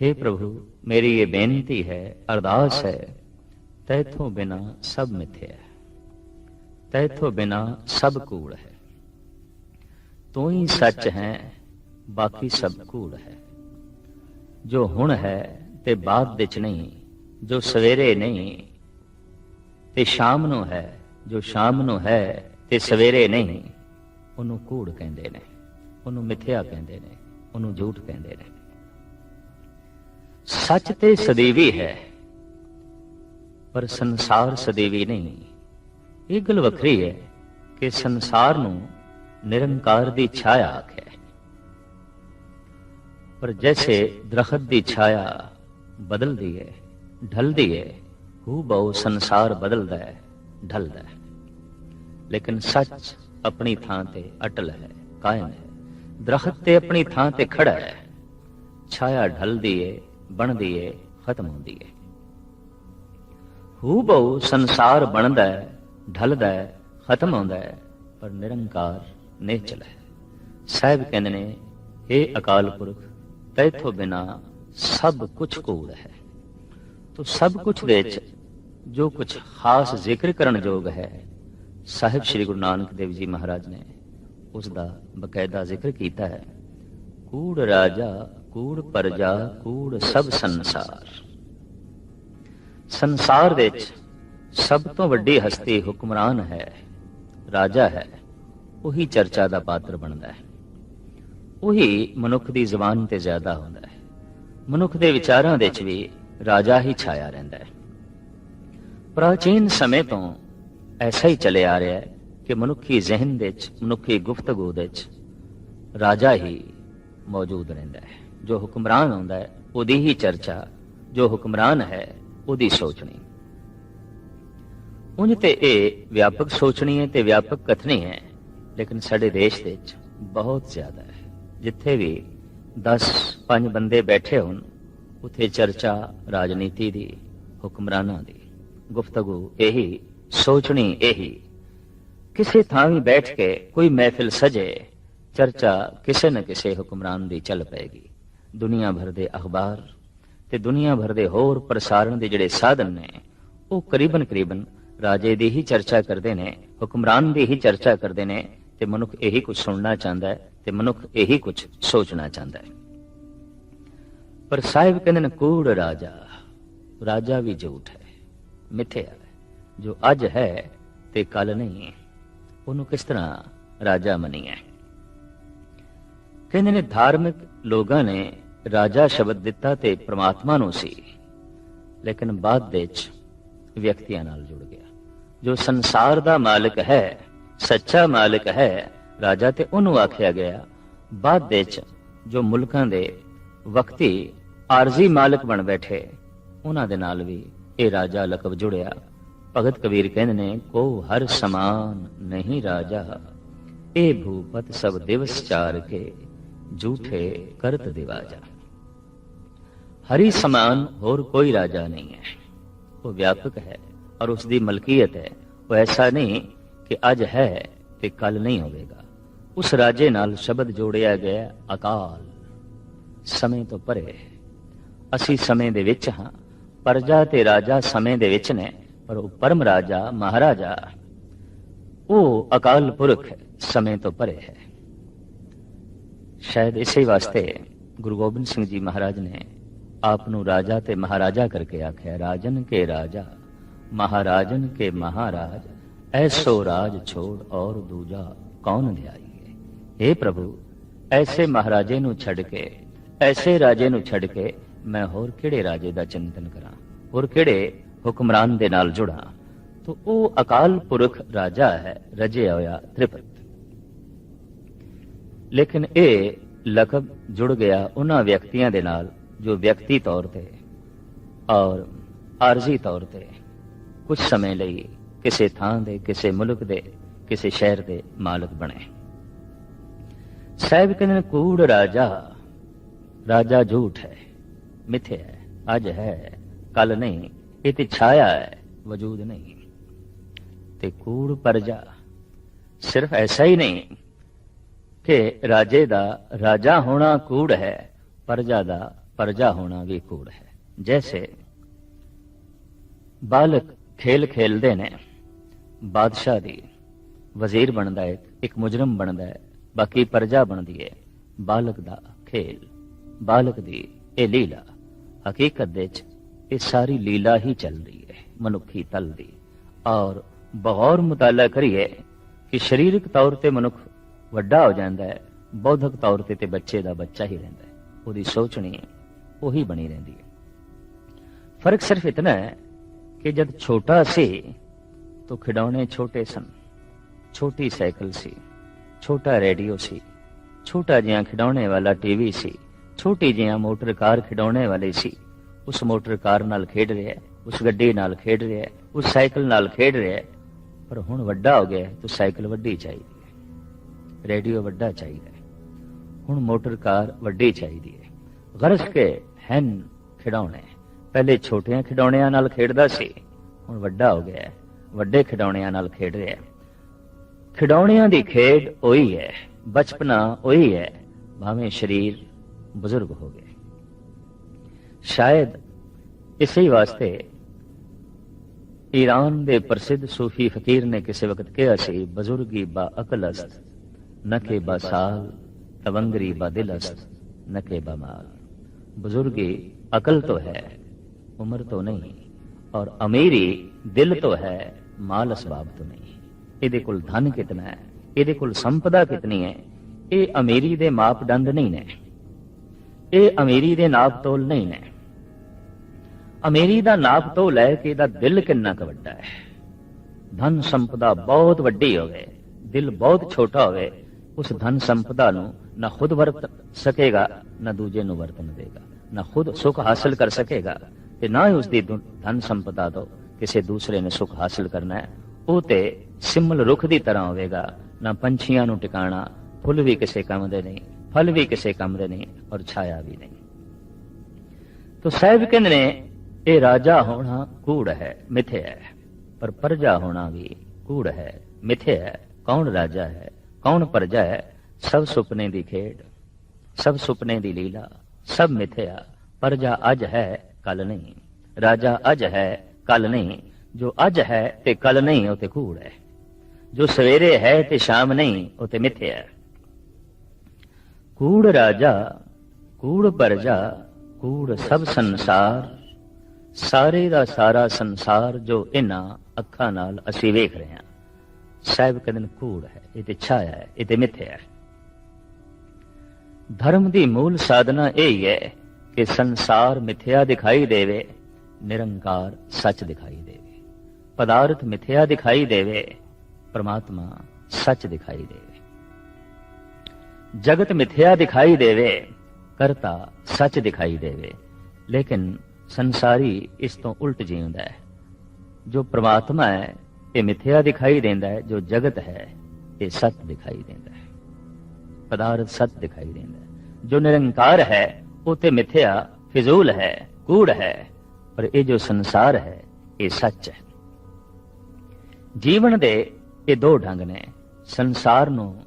हे प्रभु मेरी ये बेनती है अरदास है तैथों बिना सब मिथ्या है तैथों बिना सब कूड़ है तू ही सच है ਬਾਕੀ ਸਭ ਕੂੜ ਹੈ ਜੋ ਹੁਣ ਹੈ ਤੇ ਬਾਅਦ ਵਿੱਚ ਨਹੀਂ ਜੋ ਸਵੇਰੇ ਨਹੀਂ ਤੇ ਸ਼ਾਮ ਨੂੰ ਹੈ ਜੋ ਸ਼ਾਮ ਨੂੰ ਹੈ ਤੇ ਸਵੇਰੇ ਨਹੀਂ ਉਹਨੂੰ ਕੂੜ ਕਹਿੰਦੇ ਨੇ ਉਹਨੂੰ ਮਿੱਥਿਆ ਕਹਿੰਦੇ ਨੇ ਉਹਨੂੰ ਝੂਠ ਕਹਿੰਦੇ ਨੇ ਸੱਚ ਤੇ ਸਦੀਵੀ ਹੈ, ਪਰ ਸੰਸਾਰ ਸਦੀਵੀ ਨਹੀਂ। ਇਹ ਗੱਲ ਵੱਖਰੀ ਹੈ ਕਿ ਸੰਸਾਰ ਨੂੰ ਨਿਰੰਕਾਰ ਦੀ ਛਾਇਆ ਆਖਿਆ ਪਰ ਜੈਸੇ ਦਰਖਤ ਦੀ ਛਾਇਆ ਬਦਲਦੀ ਹੈ, ਢਲਦੀ ਹੈ ਹੂ ਬਹੁ ਸੰਸਾਰ ਬਦਲਦਾ ਹੈ, ਢਲਦਾ ਹੈ। ਲੇਕਿਨ ਸੱਚ ਆਪਣੀ ਥਾਂ ਤੇ ਅਟਲ ਹੈ, ਕਾਇਮ ਹੈ। ਦਰਖਤ ਤੇ ਆਪਣੀ ਥਾਂ ਤੇ ਖੜਾ ਹੈ। ਛਾਇਆ ਢਲਦੀ ਹੈ ਬਣਦੀ ਹੈ ਖਤਮ ਹੁੰਦੀ ਹੈ ਹੂ ਬਹੁ ਸੰਸਾਰ ਬਣਦਾ ਹੈ ਢਲਦਾ ਹੈ ਖਤਮ ਹੁੰਦਾ ਹੈ ਪਰ ਨਿਰੰਕਾਰ ਨਿਹਚਲ ਹੈ ਸਾਹਿਬ ਕਹਿੰਦੇ ਨੇ ਇਹ ਅਕਾਲ ਪੁਰਖ, ਤੈਥੋਂ ਬਿਨਾ ਸਭ ਕੁਝ ਕੂੜ ਹੈ। ਤੋ ਸਭ ਕੁਝ ਵਿੱਚ ਜੋ ਕੁਝ ਖਾਸ ਜ਼ਿਕਰ ਕਰਨ ਯੋਗ ਹੈ, ਸਾਹਿਬ ਸ੍ਰੀ ਗੁਰੂ ਨਾਨਕ ਦੇਵ ਜੀ ਮਹਾਰਾਜ ਨੇ ਉਸ ਦਾ ਬਕਾਇਦਾ ਜ਼ਿਕਰ ਕੀਤਾ ਹੈ। ਕੂੜ ਰਾਜਾ ਕੂੜ ਪਰਜਾ, ਕੂੜ ਸਭ ਸੰਸਾਰ। ਸੰਸਾਰ ਵਿੱਚ ਸਭ ਤੋਂ ਵੱਡੀ ਹਸਤੀ ਹੁਕਮਰਾਨ ਹੈ, ਰਾਜਾ ਹੈ, ਉਹੀ ਚਰਚਾ ਦਾ ਪਾਤਰ ਬਣਦਾ ਹੈ। ਉਹੀ ਮਨੁੱਖ ਦੀ ਜ਼ੁਬਾਨ ਤੇ ਜ਼ਿਆਦਾ ਹੁੰਦਾ ਹੈ। ਮਨੁੱਖ ਦੇ ਵਿਚਾਰਾਂ ਵਿੱਚ ਵੀ ਰਾਜਾ ਹੀ ਛਾਇਆ ਰਹਿੰਦਾ ਹੈ। ਪ੍ਰਾਚੀਨ ਸਮੇਂ ਤੋਂ ਐਸਾ ਹੀ ਚੱਲੇ ਆ ਰਿਹਾ ਹੈ ਕਿ ਮਨੁੱਖੀ ਜ਼ਿਹਨ ਵਿੱਚ, ਮਨੁੱਖੀ ਗੁਫ਼ਤਗੂ ਵਿੱਚ ਰਾਜਾ ਹੀ ਮੌਜੂਦ ਰਹਿੰਦਾ ਹੈ। ਜੋ ਹੁਕਮਰਾਨ ਆਉਂਦਾ ਹੈ, ਉਹਦੀ ਹੀ ਚਰਚਾ, ਜੋ ਹੁਕਮਰਾਨ ਹੈ, ਉਹਦੀ ਸੋਚਣੀ। ਉਂਝ ਤੇ ਇਹ ਵਿਆਪਕ ਸੋਚਣੀ ਹੈ ਤੇ ਵਿਆਪਕ ਕਥਨੀ ਹੈ, ਲੇਕਿਨ ਸਾਡੇ ਦੇਸ਼ ਵਿੱਚ ਬਹੁਤ ਜ਼ਿਆਦਾ ਹੈ। ਜਿੱਥੇ ਵੀ 10 ਪੰਜ ਬੰਦੇ ਬੈਠੇ ਹੋਣ, ਉਥੇ ਚਰਚਾ ਰਾਜਨੀਤੀ ਦੀ, ਹੁਕਮਰਾਨਾਂ ਦੀ। ਗੁਫ਼ਤਗੂ ਇਹੀ, ਸੋਚਣੀ ਇਹੀ। ਕਿਸੇ ਥਾਂ ਵੀ ਬੈਠ ਕੇ ਕੋਈ ਮਹਿਫਿਲ ਸਜੇ, ਚਰਚਾ ਕਿਸੇ ਨਾ ਕਿਸੇ ਹੁਕਮਰਾਨ ਦੀ ਚੱਲ ਪਏਗੀ। ਦੁਨੀਆ ਭਰ ਦੇ ਅਖਬਾਰ ਤੇ ਦੁਨੀਆ ਭਰ ਦੇ ਹੋਰ ਪ੍ਰਸਾਰਣ ਦੇ ਜਿਹੜੇ ਸਾਧਨ ਨੇ, ਉਹ ਕਰੀਬਨ ਕਰੀਬਨ ਰਾਜੇ ਦੀ ਹੀ ਚਰਚਾ ਕਰਦੇ ਨੇ, ਹੁਕਮਰਾਨ ਦੀ ਹੀ ਚਰਚਾ ਕਰਦੇ ਨੇ ਤੇ ਮਨੁੱਖ ਇਹੀ ਕੁਝ ਸੁਣਨਾ ਚਾਹੁੰਦਾ ਹੈ ਤੇ ਮਨੁੱਖ ਇਹੀ ਕੁਝ ਸੋਚਣਾ ਚਾਹੁੰਦਾ ਹੈ। ਪਰ ਸਾਹਿਬ ਕਹਿੰਦੇ ਨੇ, ਕੂੜ ਰਾਜਾ ਰਾਜਾ ਵੀ ਝੂਠ ਹੈ ਮਿੱਥਿਆ ਹੈ, ਜੋ ਅੱਜ ਹੈ ਤੇ ਕੱਲ ਨਹੀਂ ਉਹਨੂੰ ਕਿਸ ਤਰ੍ਹਾਂ ਰਾਜਾ ਮੰਨੀਏ? ਕਹਿੰਦੇ ਨੇ, ਧਾਰਮਿਕ ਲੋਕਾਂ ਨੇ ਰਾਜਾ ਸ਼ਬਦ ਦਿੱਤਾ ਤੇ ਪ੍ਰਮਾਤਮਾ ਨੂੰ ਸੀ। ਲੇਕਿਨ ਬਾਅਦ ਵਿੱਚ ਵਿਅਕਤੀਆਂ ਨਾਲ ਜੁੜ ਗਿਆ। ਜੋ ਸੰਸਾਰ ਦਾ ਮਾਲਕ ਹੈ, ਸੱਚਾ ਮਾਲਕ ਹੈ, ਰਾਜਾ ਤੇ ਉਹਨੂੰ ਆਖਿਆ ਗਿਆ। ਬਾਅਦ ਵਿੱਚ ਜੋ ਮੁਲਕਾਂ ਦੇ ਵਕਤੀ, ਆਰਜ਼ੀ ਮਾਲਕ ਬਣ ਬੈਠੇ, ਉਹਨਾਂ ਦੇ ਨਾਲ ਵੀ ਇਹ ਰਾਜਾ ਲਕਬ ਜੁੜਿਆ। ਭਗਤ ਕਬੀਰ ਕਹਿੰਦੇ ਨੇ, ਕੋ ਹਰ ਸਮਾਨ ਨਹੀਂ ਰਾਜਾ, ਇਹ ਭੂਪਤ ਸਭ ਦਿਵਸ ਚਾਰ ਕੇ, ਝੂਠੇ ਕਰਤ ਦਿਵਾਜਾ। ਹਰੀ ਸਮਾਨ ਹੋਰ ਕੋਈ ਰਾਜਾ ਨਹੀਂ ਹੈ। ਉਹ ਵਿਆਪਕ ਹੈ ਔਰ ਉਸ ਦੀ ਮਲਕੀਅਤ ਹੈ। ਉਹ ਐਸਾ ਨਹੀਂ ਕਿ ਅੱਜ ਹੈ ਤੇ ਕੱਲ ਨਹੀਂ ਹੋਵੇਗਾ। ਉਸ ਰਾਜੇ ਨਾਲ ਸ਼ਬਦ ਜੋੜਿਆ ਗਿਆ ਅਕਾਲ। ਸਮੇਂ ਤੋਂ ਪਰੇ ਅਸੀਂ ਸਮੇਂ ਦੇ ਵਿੱਚ ਹਾਂ। ਪਰਜਾ ਤੇ ਰਾਜਾ ਸਮੇਂ ਦੇ ਵਿੱਚ ਨੇ, ਪਰ ਉਹ ਪਰਮ ਰਾਜਾ, ਮਹਾਰਾਜਾ। ਉਹ ਅਕਾਲ ਪੁਰਖ ਸਮੇਂ ਤੋਂ ਪਰੇ ਹੈ। ਸ਼ਾਇਦ ਇਸੇ ਵਾਸਤੇ ਗੁਰੂ ਗੋਬਿੰਦ ਸਿੰਘ ਜੀ ਮਹਾਰਾਜ ਨੇ ਆਪ ਨੂੰ ਰਾਜਾ ਤੇ ਮਹਾਰਾਜਾ ਕਰਕੇ ਆਖਿਆ, ਰਾਜਨ ਕੇ ਰਾਜਾ, ਮਹਾਰਾਜਨ ਕੇ ਮਹਾਰਾਜ, ਐਸੋ ਰਾਜ ਛੋੜ ਔਰ ਦੂਜਾ ਕੌਣ ਲਿਆਈਏ? हे ਪ੍ਰਭੂ, ਐਸੇ ਮਹਾਰਾਜੇ ਨੂੰ ਛੱਡ ਕੇ, ਐਸੇ ਰਾਜੇ ਨੂੰ ਛੱਡ ਕੇ ਮੈਂ ਹੋਰ ਕਿਹੜੇ ਰਾਜੇ ਦਾ ਚਿੰਤਨ ਕਰਾਂ? ਹੋਰ ਕਿਹੜੇ ਹੁਕਮਰਾਨ ਦੇ ਨਾਲ ਜੁੜਾਂ? ਤੋ ਉਹ ਅਕਾਲ ਪੁਰਖ ਰਾਜਾ ਹੈ ਰਜਿਆ ਹੋਇਆ ਤ੍ਰਿਪਤ। ਲੇਕਿਨ ਇਹ ਲਕਬ ਜੁੜ ਗਿਆ ਉਹਨਾਂ ਵਿਅਕਤੀਆਂ ਦੇ ਨਾਲ ਜੋ ਵਿਅਕਤੀ ਤੌਰ ਤੇ ਔਰ ਆਰਜ਼ੀ ਤੌਰ ਤੇ ਕੁਝ ਸਮੇਂ ਲਈ ਕਿਸੇ ਥਾਂ ਦੇ ਕਿਸੇ ਮੁਲਕ ਦੇ ਕਿਸੇ ਸ਼ਹਿਰ ਦੇ ਮਾਲਕ ਬਣੇ ਸਾਹਿਬ ਕਹਿੰਦੇ ਕੂੜ ਰਾਜਾ ਰਾਜਾ ਝੂਠ ਹੈ ਮਿੱਥਿਆ ਹੈ ਅੱਜ ਹੈ ਕੱਲ ਨਹੀਂ ਇਹ ਤੇ ਛਾਇਆ ਹੈ ਵਜੂਦ ਨਹੀਂ ਤੇ ਕੂੜ ਪਰਜਾ ਸਿਰਫ ਐਸਾ ਹੀ ਨਹੀਂ ਕਿ ਰਾਜੇ ਦਾ ਰਾਜਾ ਹੋਣਾ ਕੂੜ ਹੈ ਪਰਜਾ ਦਾ ਪਰਜਾ ਹੋਣਾ ਵੀ ਕੂੜ ਹੈ। ਜੈਸੇ ਬਾਲਕ ਖੇਲ ਖੇਲਦੇ ਨੇ, ਬਾਦਸ਼ਾਹ ਦੀ ਵਜ਼ੀਰ ਬਣਦਾ ਹੈ, ਇੱਕ ਮੁਜਰਮ ਬਣਦਾ ਹੈ, ਬਾਕੀ ਪਰਜਾ ਬਣਦੀ ਹੈ, ਬਾਲਕ ਦਾ ਖੇਲ। ਬਾਲਕ ਦੀ ਇਹ ਲੀਲਾ ਹਕੀਕਤ ਦੇ ਵਿੱਚ ਇਹ ਸਾਰੀ ਲੀਲਾ ਹੀ ਚੱਲ ਰਹੀ ਹੈ, ਮਨੁੱਖੀ ਤਲ ਦੀ ਔਰ ਬਗੌਰ ਮੁਤਾਲਾ ਕਰੀਏ ਕਿ ਸਰੀਰਕ ਤੌਰ ਤੇ ਮਨੁੱਖ ਵੱਡਾ ਹੋ ਜਾਂਦਾ ਹੈ, ਬੌਧਿਕ ਤੌਰ ਤੇ ਤੇ ਬੱਚੇ ਦਾ ਬੱਚਾ ਹੀ ਰਹਿੰਦਾ ਹੈ। ਉਹਦੀ ਸੋਚਣੀ ਉਹੀ ਬਣੀ ਰਹਿੰਦੀ ਹੈ। ਫ਼ਰਕ ਸਿਰਫ ਇਤਨਾ ਹੈ ਕਿ ਜਦ ਛੋਟਾ ਸੀ ਤਾਂ ਖਿਡੌਣੇ ਛੋਟੇ ਸਨ। ਛੋਟੀ ਸਾਈਕਲ ਸੀ, ਛੋਟਾ ਰੇਡੀਓ ਸੀ, ਛੋਟਾ ਜਿਹਾ ਖਿਡੌਣੇ ਵਾਲਾ ਟੀਵੀ ਸੀ, ਛੋਟੀ ਜਿਹਾ ਮੋਟਰ ਕਾਰ ਖਿਡੌਣੇ ਵਾਲੀ ਸੀ। ਉਸ ਮੋਟਰ ਕਾਰ ਨਾਲ ਖੇਡ ਰਿਹਾ ਹੈ, ਉਸ ਗੱਡੀ ਨਾਲ ਖੇਡ ਰਿਹਾ ਹੈ, ਉਸ ਸਾਈਕਲ ਨਾਲ ਖੇਡ ਰਿਹਾ ਹੈ। ਪਰ ਹੁਣ ਵੱਡਾ ਹੋ ਗਿਆ ਤਾਂ ਸਾਈਕਲ ਵੱਡੀ ਚਾਹੀਦੀ ਹੈ। ਰੇਡੀਓ ਵੱਡਾ ਚਾਹੀਦਾ ਹੈ। ਹੁਣ ਮੋਟਰ ਕਾਰ ਵੱਡੀ ਚਾਹੀਦੀ ਹੈ। ਗਰਜ਼ ਕੇ ਹੈਨ ਖਿਡੌਣੇ। ਪਹਿਲੇ ਛੋਟਿਆਂ ਖਿਡੌਣਿਆਂ ਨਾਲ ਖੇਡਦਾ ਸੀ, ਹੁਣ ਵੱਡਾ ਹੋ ਗਿਆ ਵੱਡੇ ਖਿਡੌਣਿਆਂ ਨਾਲ ਖੇਡ ਰਿਹਾ ਖਿਡੌਣਿਆਂ ਦੀ ਖੇਡ ਉਹੀ ਹੈ, ਬਚਪਨਾ ਉਹੀ ਹੈ, ਭਾਵੇਂ ਸਰੀਰ ਬਜ਼ੁਰਗ ਹੋ ਗਏ। ਸ਼ਾਇਦ ਇਸੇ ਵਾਸਤੇ ਈਰਾਨ ਦੇ ਪ੍ਰਸਿੱਧ ਸੂਫੀ ਫਕੀਰ ਨੇ ਕਿਸੇ ਵਕਤ ਕਿਹਾ ਸੀ, ਬਜ਼ੁਰਗੀ ਬਾ ਅਕਲ ਅਸਤ ਨਕੇ ਬਾ ਤਵੰਗਰੀ ਬਾ ਦਿਲ ਅਸਤ ਨਕੇ ਬਾ बुजुर्गी अकल तो है उम्र तो नहीं और अमीरी दिल तो है माल असबाब तो नहीं ਇਹਦੇ ਕੋਲ ਧਨ ਕਿਤਨਾ ਹੈ ਇਹਦੇ ਕੋਲ ਸੰਪਦਾ ਕਿਤਨੀ ਹੈ ਇਹ ਅਮੀਰੀ ਦੇ ਮਾਪਦੰਡ ਨਹੀਂ ਨੇ ਇਹ ਅਮੀਰੀ ਦੇ ਨਾਪ ਤੋਲ ਨਹੀਂ ਨੇ ਅਮੀਰੀ ਦਾ ਨਾਪ ਤੋਲ ਹੈ ਕਿ ਇਹਦਾ ਦਿਲ ਕਿੰਨਾ ਕੁ ਵੱਡਾ ਹੈ ਧਨ ਸੰਪਦਾ ਬਹੁਤ ਵੱਡੀ ਹੋਵੇ ਦਿਲ ਬਹੁਤ ਛੋਟਾ ਹੋਵੇ ਉਸ ਧਨ ਸੰਪਦਾ ਨੂੰ ਨਾ ਖੁਦ ਵਰਤ ਸਕੇਗਾ ਨਾ ਦੂਜੇ ਨੂੰ ਵਰਤਨ ਦੇਗਾ ਨਾ ਖੁਦ ਸੁਖ ਹਾਸਲ ਕਰ ਸਕੇਗਾ ਤੇ ਨਾ ਹੀ ਉਸ ਦੀ ਧਨ ਸੰਪਦਾ ਤੋਂ ਕਿਸੇ ਦੂਸਰੇ ਨੇ ਸੁਖ ਹਾਸਲ ਕਰਨਾ ਹੈ ਉਹ ਤੇ ਸਿਮਲ ਰੁੱਖ ਦੀ ਤਰ੍ਹਾਂ ਹੋਵੇਗਾ ਨਾ ਪੰਛੀਆਂ ਨੂੰ ਟਿਕਾਣਾ ਫੁੱਲ ਵੀ ਕਿਸੇ ਕੰਮ ਦੇ ਨਹੀਂ ਫਲ ਵੀ ਕਿਸੇ ਕੰਮ ਦੇ ਨਹੀਂ ਔਰ ਛਾਇਆ ਵੀ ਨਹੀਂ ਤੋ ਸਾਹਿਬ ਕਹਿੰਦੇ ਨੇ ਇਹ ਰਾਜਾ ਹੋਣਾ ਕੂੜ ਹੈ ਮਿੱਥੇ ਹੈ ਪਰ ਪਰਜਾ ਹੋਣਾ ਵੀ ਕੂੜ ਹੈ ਮਿੱਥੇ ਹੈ ਕੌਣ ਰਾਜਾ ਹੈ ਕੌਣ ਪਰਜਾ ਹੈ ਸਭ ਸੁਪਨੇ ਦੀ ਖੇਡ, ਸਭ ਸੁਪਨੇ ਦੀ ਲੀਲਾ, ਸਭ ਮਿਥਿਆ। ਪਰਜਾ ਅੱਜ ਹੈ, ਕੱਲ ਨਹੀਂ। ਰਾਜਾ ਅੱਜ ਹੈ, ਕੱਲ ਨਹੀਂ। ਜੋ ਅੱਜ ਹੈ ਤੇ ਕੱਲ ਨਹੀਂ, ਉਹ ਤੇ ਕੂੜ ਹੈ। ਜੋ ਸਵੇਰੇ ਹੈ ਤੇ ਸ਼ਾਮ ਨਹੀਂ, ਉਹ ਤੇ ਮਿਥਿਆ ਕੂੜ ਰਾਜਾ, ਕੂੜ ਪਰਜਾ, ਕੂੜ ਸਭ ਸੰਸਾਰ। ਸਾਰੇ ਦਾ ਸਾਰਾ ਸੰਸਾਰ ਜੋ ਇਹਨਾਂ ਅੱਖਾਂ ਨਾਲ ਅਸੀਂ ਵੇਖ ਰਹੇ ਹਾਂ। ਸਾਹਿਬ ਕਹਿੰਦੇ ਨੇ ਕੂੜ ਹੈ, ਇਹ ਤੇ ਛਾਇਆ ਹੈ, ਇਹ ਤੇ ਮਿੱਥਿਆ ਹੈ। ਧਰਮ ਦੀ ਮੂਲ ਸਾਧਨਾ ਇਹ ਹੀ ਹੈ ਕਿ ਸੰਸਾਰ ਮਿਥਿਆ ਦਿਖਾਈ ਦੇਵੇ, ਨਿਰੰਕਾਰ ਸੱਚ ਦਿਖਾਈ ਦੇਵੇ। ਪਦਾਰਥ ਮਿਥਿਆ ਦਿਖਾਈ ਦੇਵੇ, ਪ੍ਰਮਾਤਮਾ ਸੱਚ ਦਿਖਾਈ ਦੇਵੇ। ਜਗਤ ਮਿਥਿਆ ਦਿਖਾਈ ਦੇਵੇ, ਕਰਤਾ ਸੱਚ ਦਿਖਾਈ ਦੇਵੇ। ਲੇਕਿਨ ਸੰਸਾਰੀ ਇਸ ਤੋਂ ਉਲਟ ਜੀਉਂਦਾ ਹੈ। ਜੋ ਪ੍ਰਮਾਤਮਾ ਹੈ, ਇਹ ਮਿਥਿਆ ਦਿਖਾਈ ਦਿੰਦਾ ਹੈ, ਜੋ ਜਗਤ ਹੈ, ਇਹ ਸੱਚ ਦਿਖਾਈ ਦਿੰਦਾ ਹੈ। ਪਦਾਰਥ ਸੱਚ ਦਿਖਾਈ ਦਿੰਦਾ ਜੋ ਨਿਰੰਕਾਰ ਹੈ, ਉਹ ਤੇ ਮਿਥਿਆ, ਫਿਜ਼ੂਲ ਹੈ, ਕੂੜ ਹੈ, ਪਰ ਇਹ ਜੋ ਸੰਸਾਰ ਹੈ, ਇਹ ਸੱਚ ਹੈ। ਜੀਵਨ ਦੇ ਇਹ ਦੋ ਢੰਗ ਨੇ। ਸੰਸਾਰ ਨੂੰ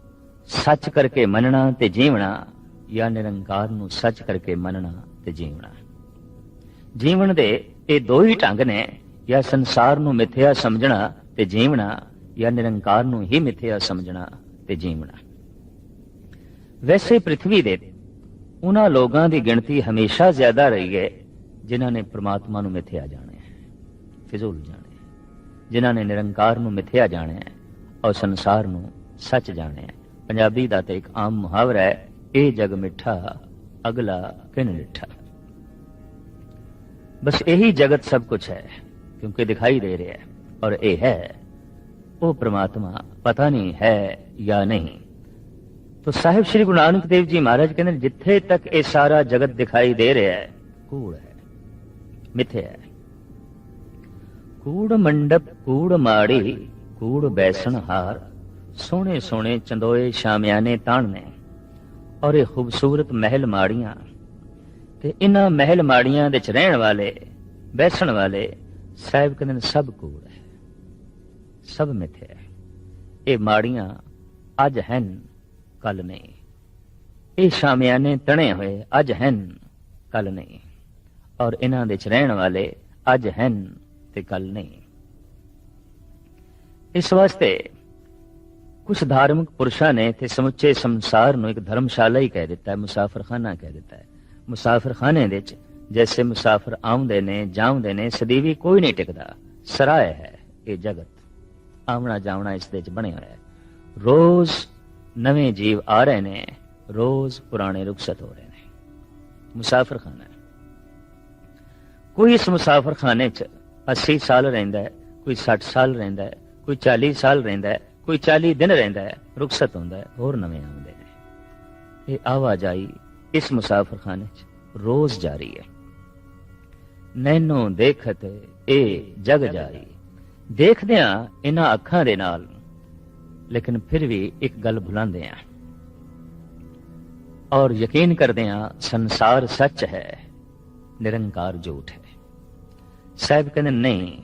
ਸੱਚ ਕਰਕੇ ਮੰਨਣਾ ਤੇ ਜੀਵਣਾ, ਜਾਂ ਨਿਰੰਕਾਰ ਨੂੰ ਸੱਚ ਕਰਕੇ ਮੰਨਣਾ ਤੇ ਜੀਵਣਾ। ਜੀਵਨ ਦੇ ਇਹ ਦੋ ਹੀ ਢੰਗ ਨੇ। ਜਾਂ ਸੰਸਾਰ ਨੂੰ ਮਿੱਥਿਆ ਸਮਝਣਾ ਤੇ ਜੀਵਣਾ, ਜਾਂ ਨਿਰੰਕਾਰ ਨੂੰ ਹੀ ਮਿੱਥਿਆ ਸਮਝਣਾ ਤੇ ਜੀਵਣਾ। ਵੈਸੇ ਪ੍ਰithvi ਦੇ ਉਹਨਾਂ ਲੋਕਾਂ ਦੀ ਗਿਣਤੀ ਹਮੇਸ਼ਾ ਜ਼ਿਆਦਾ ਰਹੀ ਹੈ, ਜਿਨ੍ਹਾਂ ਨੇ ਪ੍ਰਮਾਤਮਾ ਨੂੰ ਮਿੱਥਿਆ ਜਾਣਿਆ ਹੈ, ਫਿਜ਼ੂਲ ਜਾਣਿਆ ਜਿਨ੍ਹਾਂ ਨੇ ਨਿਰੰਕਾਰ ਨੂੰ ਮਿੱਥਿਆ ਜਾਣਿਆ ਹੈ ਔਰ ਸੰਸਾਰ ਨੂੰ ਸੱਚ ਜਾਣਿਆ ਹੈ। ਪੰਜਾਬੀ ਦਾ ਤੇ ਇੱਕ ਆਮ ਮੁਹਾਵਰਾ ਹੈ, ਇਹ ਜਗ ਮਿੱਠਾ, ਅਗਲਾ ਕਿਨ ਮਿੱਠਾ। ਬਸ ਇਹੀ ਜਗਤ ਸਭ ਕੁਝ ਹੈ, ਕਿਉਂਕਿ ਦਿਖਾਈ ਦੇ ਰਿਹਾ ਹੈ, ਔਰ ਇਹ ਹੈ, ਉਹ ਪ੍ਰਮਾਤਮਾ ਪਤਾ ਨਹੀਂ ਹੈ ਜਾਂ ਨਹੀਂ। ਤੋ ਸਾਹਿਬ ਸ੍ਰੀ ਗੁਰੂ ਨਾਨਕ ਦੇਵ ਜੀ ਮਹਾਰਾਜ ਕਹਿੰਦੇ ਨੇ ਜਿੱਥੇ ਤੱਕ ਇਹ ਸਾਰਾ ਜਗਤ ਦਿਖਾਈ ਦੇ ਰਿਹਾ ਹੈ ਕੂੜ ਹੈ ਮਿੱਥਿਆ ਹੈ ਕੂੜ ਮੰਡਪ ਕੂੜ ਮਾੜੀ ਕੂੜ ਬੈਸਣ ਹਾਰ ਸੋਹਣੇ ਸੋਹਣੇ ਚੰਦੋਏ ਸ਼ਾਮਿਆਨੇ ਤਾਣਨੇ ਔਰ ਇਹ ਖੂਬਸੂਰਤ ਮਹਿਲ ਮਾੜੀਆਂ ਤੇ ਇਹਨਾਂ ਮਹਿਲ ਮਾੜੀਆਂ ਦੇ ਚ ਰਹਿਣ ਵਾਲੇ ਬੈਸਣ ਵਾਲੇ ਸਾਹਿਬ ਕਹਿੰਦੇ ਨੇ ਸਭ ਕੂੜ ਹੈ ਸਭ ਮਿੱਥਿਆ ਹੈ ਇਹ ਮਾੜੀਆਂ ਅੱਜ ਹਨ ਕੱਲ ਨਹੀਂ। ਇਹ ਸ਼ਾਮਿਆਨੇ ਤਣੇ ਹੋਏ, ਅੱਜ ਹਨ ਕੱਲ ਨਹੀਂ। ਔਰ ਇਹਨਾਂ ਦੇ ਚ ਰਹਿਣ ਵਾਲੇ, ਅੱਜ ਹਨ ਤੇ ਕੱਲ ਨਹੀਂ। ਇਸ ਵਾਸਤੇ ਕੁਝ ਧਾਰਮਿਕ ਪੁਰਸ਼ਾਂ ਨੇ ਤੇ ਸਮੁੱਚੇ ਸੰਸਾਰ ਨੂੰ ਇੱਕ ਧਰਮਸ਼ਾਲਾ ਹੀ ਕਹਿ ਦਿੱਤਾ ਹੈ, ਮੁਸਾਫਰਖਾਨਾ ਕਹਿ ਦਿੱਤਾ ਹੈ। ਮੁਸਾਫਰਖਾਨੇ ਦੇ ਵਿੱਚ ਜੈਸੇ ਮੁਸਾਫਰ ਆਉਂਦੇ ਨੇ, ਜਾਉਂਦੇ ਨੇ, ਸਦੀਵੀ ਕੋਈ ਨਹੀਂ ਟਿਕਦਾ। ਸਰਾਏ ਹੈ ਇਹ ਜਗਤ। ਆਉਣਾ ਜਾਵਣਾ ਇਸ ਦੇ ਚ ਬਣਿਆ ਹੋਇਆ ਹੈ। ਰੋਜ਼ ਨਵੇਂ ਜੀਵ ਆ ਰਹੇ ਨੇ, ਰੋਜ਼ ਪੁਰਾਣੇ ਰੁਖਸਤ ਹੋ ਰਹੇ ਨੇ। ਮੁਸਾਫਰਖਾਨਾ। ਕੋਈ ਇਸ ਮੁਸਾਫਰਖਾਨੇ 'ਚ 80 ਸਾਲ ਰਹਿੰਦਾ ਹੈ, ਕੋਈ 60 ਸਾਲ ਰਹਿੰਦਾ ਹੈ, ਕੋਈ 40 ਸਾਲ ਰਹਿੰਦਾ ਹੈ, ਕੋਈ 40 ਦਿਨ ਰਹਿੰਦਾ ਹੈ, ਰੁਖਸਤ ਹੁੰਦਾ ਹੈ, ਹੋਰ ਨਵੇਂ ਆਉਂਦੇ ਨੇ। ਇਹ ਆਵਾਜਾਈ ਇਸ ਮੁਸਾਫਰਖਾਨੇ 'ਚ ਰੋਜ਼ ਜਾਰੀ ਹੈ। ਨੈਨੋ ਦੇਖਤ ਇਹ ਜਗ ਜਾਰੀ ਦੇਖਦਿਆਂ ਇਹਨਾਂ ਅੱਖਾਂ ਦੇ ਨਾਲ ਲੇਕਿਨ ਫਿਰ ਵੀ ਇੱਕ ਗੱਲ ਭੁਲਾਉਂਦੇ ਆ। ਔਰ ਯਕੀਨ ਕਰਦੇ ਆ, ਸੰਸਾਰ ਸੱਚ ਹੈ, ਨਿਰੰਕਾਰ ਝੂਠ ਹੈ। ਸਾਹਿਬ ਕਹਿੰਦੇ, ਨਹੀਂ,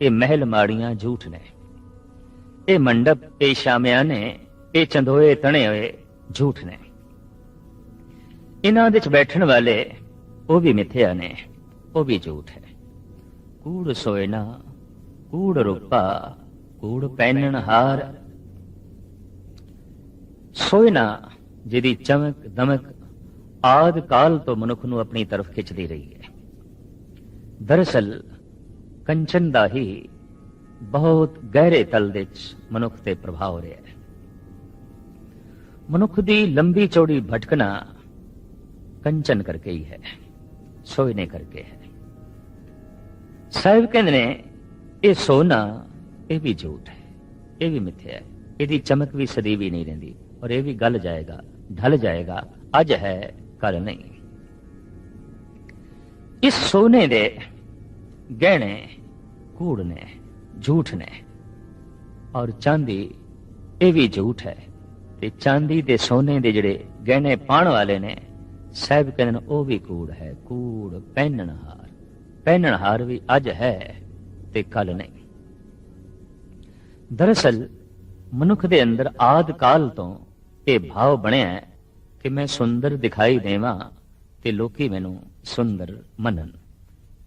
ਇਹ ਮਹਿਲ ਮਾੜੀਆਂ ਝੂਠ ਨੇ। ਇਹ ਮੰਡਪ, ਇਹ ਸ਼ਾਮਿਆਨੇ, ਇਹ ਚੰਦੋਏ ਤਣੇ ਹੋਏ ਝੂਠ ਨੇ। ਇਹਨਾਂ ਦੇ ਚ ਬੈਠਣ ਵਾਲੇ ਉਹ ਵੀ ਮਿੱਥਿਆ ਨੇ, ਉਹ ਵੀ ਝੂਠ ਹੈ। ਕੂੜ ਸੋਇਨਾ ਕੂੜ ਰੂਪਾ, ਕੂੜ ਪਹਿਨਣ ਹਾਰ ਸੋਇਨਾ, ਜਿਹਦੀ ਚਮਕ, ਦਮਕ ਆਦ ਕਾਲ ਤੋਂ ਮਨੁੱਖ ਨੂੰ ਆਪਣੀ ਤਰਫ ਖਿੱਚਦੀ ਰਹੀ ਹੈ। ਦਰਅਸਲ, ਕੰਚਨ ਦਾ ਹੀ ਬਹੁਤ ਗਹਿਰੇ ਤਲ ਦੇ ਵਿੱਚ ਮਨੁੱਖ ਤੇ ਪ੍ਰਭਾਵ ਹੋ ਰਿਹਾ ਹੈ। ਮਨੁੱਖ ਦੀ ਲੰਬੀ ਚੌੜੀ ਭਟਕਣਾ ਕੰਚਨ ਕਰਕੇ ਹੀ ਹੈ, ਸੋਇਨੇ ਕਰਕੇ ਹੈ। ਸਾਹਿਬ ਕਹਿੰਦੇ ਨੇ, ਇਹ ਸੋਨਾ, ਇਹ ਵੀ ਝੂਠ ਹੈ, ਇਹ ਵੀ ਮਿੱਥਿਆ ਹੈ, ਇਹਦੀ ਚਮਕ ਵੀ ਸਦੀ ਵੀ ਨਹੀਂ ਰਹਿੰਦੀ। ਔਰ ਇਹ ਵੀ ਗਲ ਜਾਏਗਾ ਢਲ ਜਾਏਗਾ ਅੱਜ ਹੈ ਕੱਲ ਨਹੀਂ ਇਸ ਸੋਨੇ ਦੇ ਗਹਿਣੇ ਕੂੜ ਨੇ ਝੂਠ ਨੇ ਔਰ ਚਾਂਦੀ ਇਹ ਵੀ ਝੂਠ ਹੈ ਤੇ ਚਾਂਦੀ ਦੇ ਸੋਨੇ ਦੇ ਜਿਹੜੇ ਗਹਿਣੇ ਪਾਣ ਵਾਲੇ ਨੇ ਸਾਹਿਬ ਕਹਿੰਦੇ ਨੇ ਉਹ ਵੀ ਕੂੜ ਹੈ ਕੂੜ ਪਹਿਨਣਹਾਰ ਪਹਿਨਣਹਾਰ ਵੀ ਅੱਜ ਹੈ ਤੇ ਕੱਲ ਨਹੀਂ ਦਰਅਸਲ ਮਨੁੱਖ ਦੇ ਅੰਦਰ ਆਦ ਕਾਲ ਤੋਂ ਇਹ ਭਾਵ ਬਣਿਆ ਕਿ ਮੈਂ ਸੁੰਦਰ ਦਿਖਾਈ ਦੇਵਾਂ ਤੇ ਲੋਕੀ ਮੈਨੂੰ ਸੁੰਦਰ ਮੰਨਣ।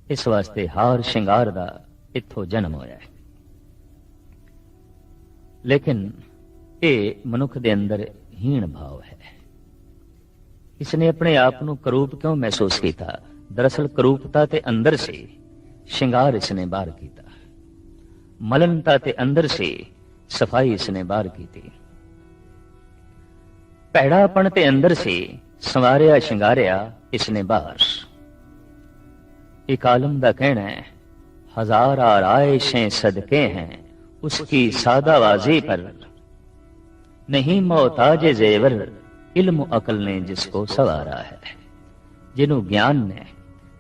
ਇਸ ਵਾਸਤੇ ਹਾਰ ਸ਼ਿੰਗਾਰ ਦਾ ਇੱਥੋਂ ਜਨਮ ਹੋਇਆ ਹੈ। ਲੇਕਿਨ ਇਹ ਮਨੁੱਖ ਦੇ ਅੰਦਰ ਹੀਣ ਭਾਵ ਹੈ। ਇਸਨੇ ਆਪਣੇ ਆਪ ਨੂੰ ਕਰੂਪ ਕਿਉਂ ਮਹਿਸੂਸ ਕੀਤਾ? ਦਰਅਸਲ ਕਰੂਪਤਾ ਤੇ ਅੰਦਰ ਸੀ, ਸ਼ਿੰਗਾਰ ਇਸਨੇ ਬਾਹਰ ਕੀਤਾ। ਮਲਨਤਾ ਤੇ ਅੰਦਰ ਸੀ, ਸਫ਼ਾਈ ਇਸਨੇ ਬਾਹਰ ਕੀਤੀ। ਭੈੜਾ ਆਪਣ ਤੇ ਅੰਦਰ ਸੀ, ਸੰਵਾਰਿਆ, ਸ਼ਿੰਗਾਰਿਆ ਇਸਨੇ ਬਾਹਰ। ਇੱਕ ਆਲਮ ਦਾ ਕਹਿਣਾ ਹੈ, ਹਜ਼ਾਰ ਆਰਾਇਸ਼ੇ ਸਦਕੇ ਹੈ ਉਸकी ਸਾਦਾਵਾਜ਼ੀ ਪਰ ਨਹੀਂ ਮੌਤਾਜ ਜ਼ੇਵਰ, ਇਲਮ ਅਕਲ ਨੇ ਜਿਸ ਕੋ ਸਵਾਰਾ ਹੈ। ਜਿਹਨੂੰ ਗਿਆਨ ਨੇ